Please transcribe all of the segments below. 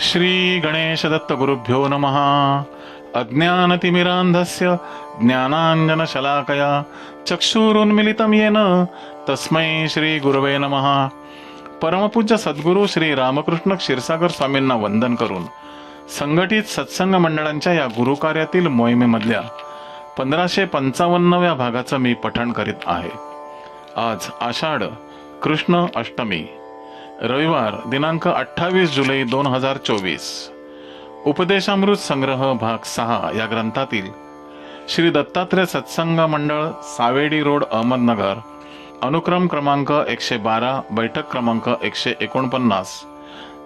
श्री गणेश दत्त गुरुभ्यो नमः। अज्ञानतिमिरान्धस्य ज्ञानाञ्जनशलाकया चक्षुरुन्मिलितं येन तस्मै श्री गुरवे नमः। परमपूज्य सद्गुरू श्री रामकृष्ण क्षीरसागर स्वामींना वंदन करून संघटित सत्संग मंडळांच्या या गुरुकार्यातील मोहिमेमधल्या पंधराशे पंचावन्नव्या भागाचं मी पठण करीत आहे. आज आषाढ कृष्ण अष्टमी. रविवार दिनांक अठ्ठावीस जुलै दोन हजार चोवीस. उपदेशामृत संग्रह भाग सहा या ग्रंथातील श्री दत्तात्रय सत्संग मंडळ सावेडी रोड अहमदनगर अनुक्रम क्रमांक एकशे बारा बैठक क्रमांक एकशे एकोणपन्नास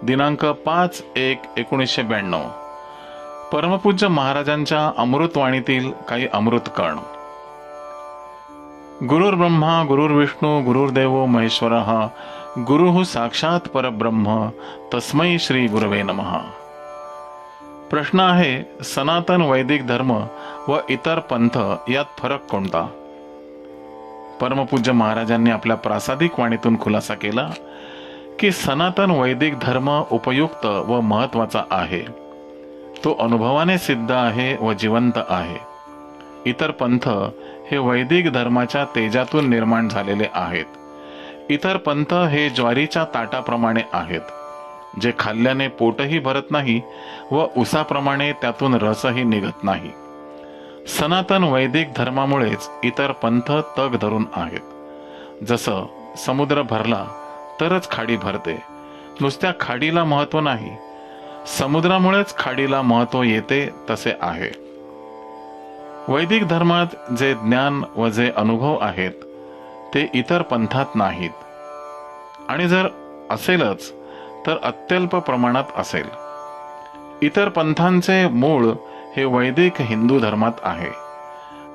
दिनांक पाच एक एकोणीसशे ब्याण्णव. परमपूज्य महाराजांच्या अमृतवाणीतील काही अमृत कण. गुरुर्ब्रह्मा गुरुर्विष्णू गुरुर्देव महेश्वर गुरु साक्षात परब्रह्म तस्मै श्री गुरवे नमः. प्रश्न आहे सनातन वैदिक धर्म व इतर पंथ यात फरक कोणता? परमपूज्य महाराजांनी आपल्या प्रासादिक वाणीतून खुलासा केला की सनातन वैदिक धर्म उपयुक्त व महत्त्वाचा आहे. तो अनुभवाने सिद्ध आहे व जिवंत आहे. इतर पंथ हे वैदिक धर्माच्या तेजातून निर्माण झालेले आहेत. इतर पंथ हे ज्वारीच्या ताटाप्रमाणे आहेत. जे खाल्ल्याने पोटही भरत नाही व उसाप्रमाणे त्यातून रसही निघत नाही. सनातन वैदिक धर्मामुळेच इतर पंथ तग धरून आहेत. जसं समुद्र भरला तरच खाडी भरते. नुसत्या खाडीला महत्त्व नाही. समुद्रामुळेच खाडीला महत्त्व येते तसे आहे. वैदिक धर्मात जे ज्ञान व जे अनुभव आहेत ते इतर पंथात नाहीत. आणि जर असेलच तर अत्यल्प प्रमाणात असेल. इतर पंथांचे मूळ हे वैदिक हिंदू धर्मात आहे.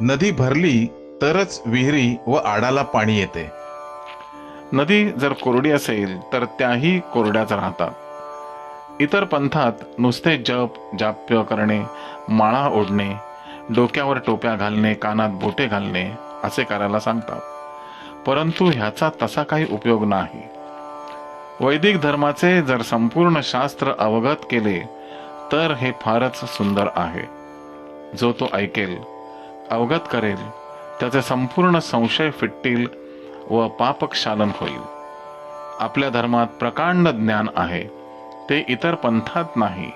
नदी भरली तरच विहिरी व आडाला पाणी येते. नदी जर कोरडी असेल तर त्याही कोरड्याच राहतात. इतर पंथात नुसते जप जाप्य करणे माळा ओढणे डोक्यावर टोप्या घालणे कानात बोटे घालणे असे करायला सांगतात. परंतु ह्याचा तसा काही उपयोग नाही. वैदिक धर्माचे जर संपूर्ण शास्त्र अवगत केले तर हे फारच सुंदर आहे. जो तो ऐकेल अवगत करेल त्याचे संपूर्ण संशय फिटतील व पापक्षालन होईल. आपल्या धर्मात प्रकांड ज्ञान आहे ते इतर पंथात नाही.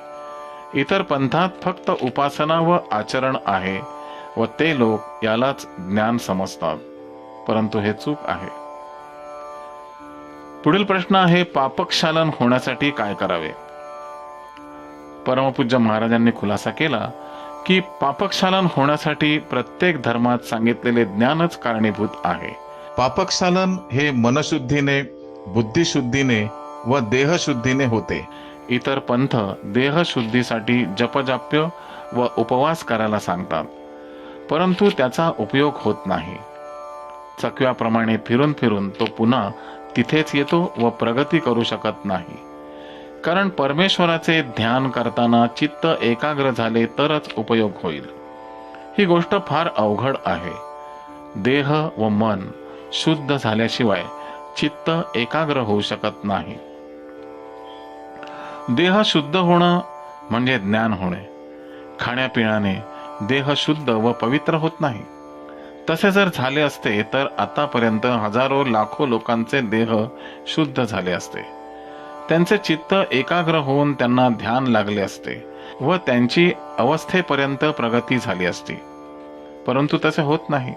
इतर पंथात फक्त उपासना व आचरण आहे व ते लोक यालाच ज्ञान समजतात. परंतु हे चूक आहे. पुढील प्रश्न आहे पापक्षालन होण्यासाठी काय करावे? परमपूज्य महाराजांनी खुलासा केला की पापक्षालन होण्यासाठी प्रत्येक धर्मात सांगितलेले ज्ञानच कारणीभूत आहे. पापक्षालन हे मनशुद्धीने बुद्धिशुद्धीने व देहशुद्धीने होते. इतर पंथ देहशुद्धीसाठी जपजाप्य व उपवास करायला सांगतात परंतु त्याचा उपयोग होत नाही. चकव्याप्रमाणे फिरून फिरून तो पुन्हा तिथेच येतो व प्रगती करू शकत नाही. कारण परमेश्वराचे ध्यान करताना चित्त एकाग्र झाले तरच उपयोग होईल. ही गोष्ट फार अवघड आहे. देह व मन शुद्ध झाल्याशिवाय चित्त एकाग्र होऊ शकत नाही. देह शुद्ध होणं म्हणजे ज्ञान होणे. खाण्यापिण्याने देह शुद्ध व पवित्र होत नाही. तसे जर झाले असते तर आतापर्यंत हजारो लाखो लोकांचे देह शुद्ध झाले असते. त्यांचे चित्त एकाग्र होऊन त्यांना ध्यान लागले असते व त्यांची अवस्थेपर्यंत प्रगती झाली असती. परंतु तसे होत नाही.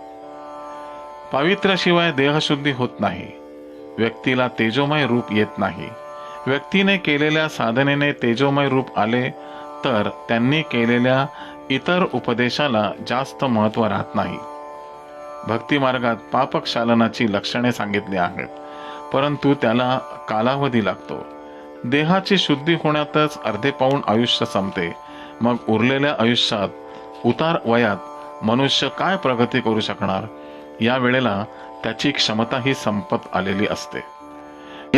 पावित्र्याशिवाय देहशुद्धी होत नाही. व्यक्तीला तेजोमय रूप येत नाही. व्यक्तीने केलेल्या साधनेने तेजोमय रूप आले तर त्यांनी केलेल्या इतर उपदेशाला जास्त महत्त्व राहत नाही. भक्ती मार्गात पापक्षालनाची लक्षणे सांगितली आहेत. परंतु त्याला कालावधी लागतो. देहाची शुद्धी होण्यातच अर्धे पाऊण आयुष्य संपते. मग उरलेल्या आयुष्यात उतार वयात मनुष्य काय प्रगती करू शकणार? या वेळेला त्याची क्षमता ही संपत आलेली असते.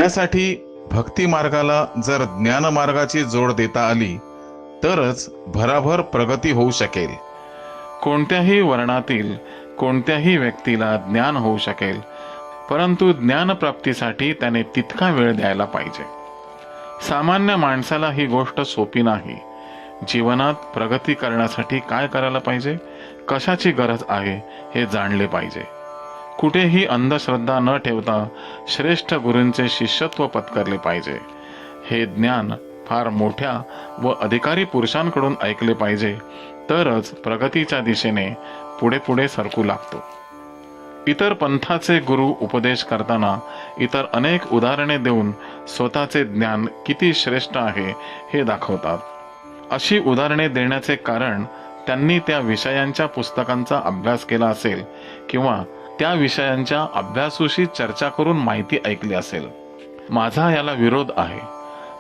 यासाठी भक्ती मार्गाला जर ज्ञान मार्गाची जोड देता आली तरच भराभर प्रगती होऊ शकेल. कोणत्याही वर्णातील कोणत्याही व्यक्तीला ज्ञान होऊ शकेल परंतु ज्ञानप्राप्तीसाठी त्याने तितका वेळ द्यायला पाहिजे. सामान्य माणसाला ही गोष्ट सोपी नाही. जीवनात प्रगती करण्यासाठी काय करायला पाहिजे? कशाची गरज आहे? हे जाणले पाहिजे. कुठेही अंधश्रद्धा न ठेवता श्रेष्ठ गुरूंचे शिष्यत्व पत्करले पाहिजे. हे ज्ञान फार मोठ्या व अधिकारी पुरुषांकडून ऐकले पाहिजे. तरच प्रगतीच्या दिशेने पुढे पुढे सरकू लागतो. इतर पंथाचे गुरु उपदेश करताना इतर अनेक उदाहरणे देऊन स्वतःचे ज्ञान किती श्रेष्ठ आहे हे दाखवतात. अशी उदाहरणे देण्याचे कारण त्यांनी त्या विषयांच्या पुस्तकांचा अभ्यास केला असेल किंवा त्या विषयांच्या अभ्यासूशी चर्चा करून माहिती ऐकली असेल. माझा याला विरोध आहे.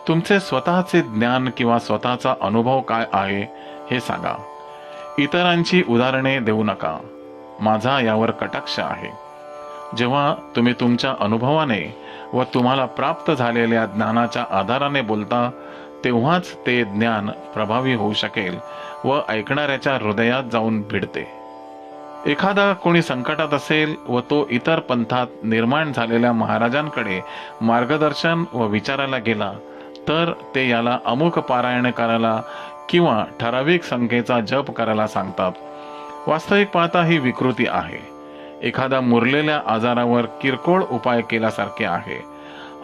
तुमचे स्वतःचे ज्ञान किंवा स्वतःचा अनुभव काय आहे हे सांगा. इतरांची उदाहरणे देऊ नका. माझा यावर कटाक्ष आहे. जेव्हा तुम्ही तुमच्या अनुभवाने व तुम्हाला प्राप्त झालेल्या ज्ञानाच्या आधाराने बोलता तेव्हाच ते ज्ञान प्रभावी होऊ शकेल व ऐकणाऱ्याच्या हृदयात जाऊन भिडते. एखादा कोणी संकटात असेल व तो इतर पंथात निर्माण झालेल्या महाराजांकडे मार्गदर्शन व विचारायला गेला तर ते याला अमुक पारायण करायला किंवा ठराविक संख्येचा जप करायला सांगतात. वास्तविक पाहता ही विकृती आहे. एखादा मुरलेल्या आजारावर किरकोळ उपाय केल्यासारखे आहे.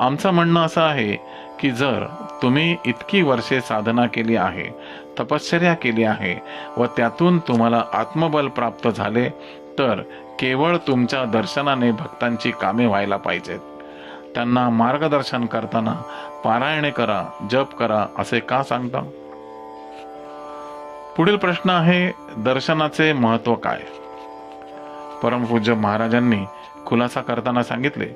आमचं म्हणणं असं आहे की जर तुम्ही इतकी वर्षे साधना केली आहे तपश्चर्या केली आहे व त्यातून तुम्हाला आत्मबल प्राप्त झाले तर केवळ तुमच्या दर्शनाने भक्तांची कामे व्हायला पाहिजेत. त्यांना मार्गदर्शन करताना पारायणे करा जप करा असे का सांगता? पुढील प्रश्न आहे दर्शनाचे महत्त्व काय? परमपूज्य महाराजांनी खुलासा करताना सांगितले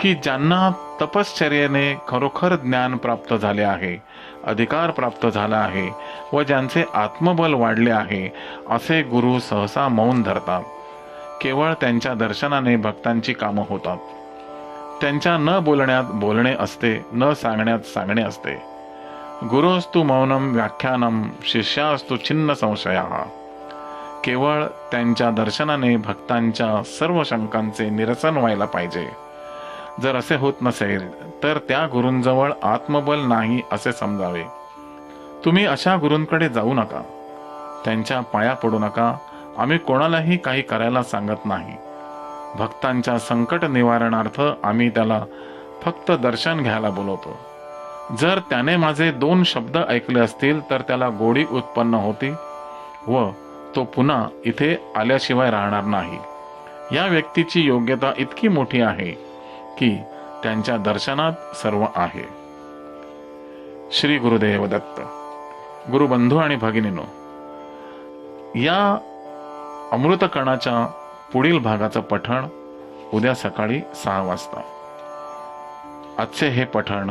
की ज्यांना तपश्चर्याने खरोखर ज्ञान प्राप्त झाले आहे अधिकार प्राप्त झाला आहे व ज्यांचे आत्मबल वाढले आहे असे गुरु सहसा मौन धरतात. केवळ त्यांच्या दर्शनाने भक्तांची कामं होतात. त्यांच्या न बोलण्यात बोलणे असते न सांगण्यात सांगणे असते. गुरुस्तु मौनम व्याख्यानम शिष्यास्तु छिन्न संशया केवळ त्यांच्या दर्शनाने भक्तांच्या सर्व शंकांचे निरसन व्हायला पाहिजे। जर असे होत नसेल तर त्या गुरूंजवळ आत्मबल नाही असे समजावे। तुम्ही अशा गुरूंकडे जाऊ नका। त्यांच्या पाया पडू नका। आम्ही कोणालाही काही करायला सांगत नाही। भक्तांच्या संकट निवारणार्थ आम्ही त्याला फक्त दर्शन घ्यायला बोलवतो। जर त्याने माझे दोन शब्द ऐकले असतील तर त्याला गोडी उत्पन्न होती व तो पुन्हा इथे आल्याशिवाय राहणार नाही. या व्यक्तीची योग्यता इतकी मोठी आहे की त्यांच्या दर्शनात सर्व आहे. श्री गुरुदेव दत्त गुरुबंधू आणि भगिनीनो या अमृतकणाच्या पुढील भागाचं पठण उद्या सकाळी सहा वाजता. आजचे हे पठण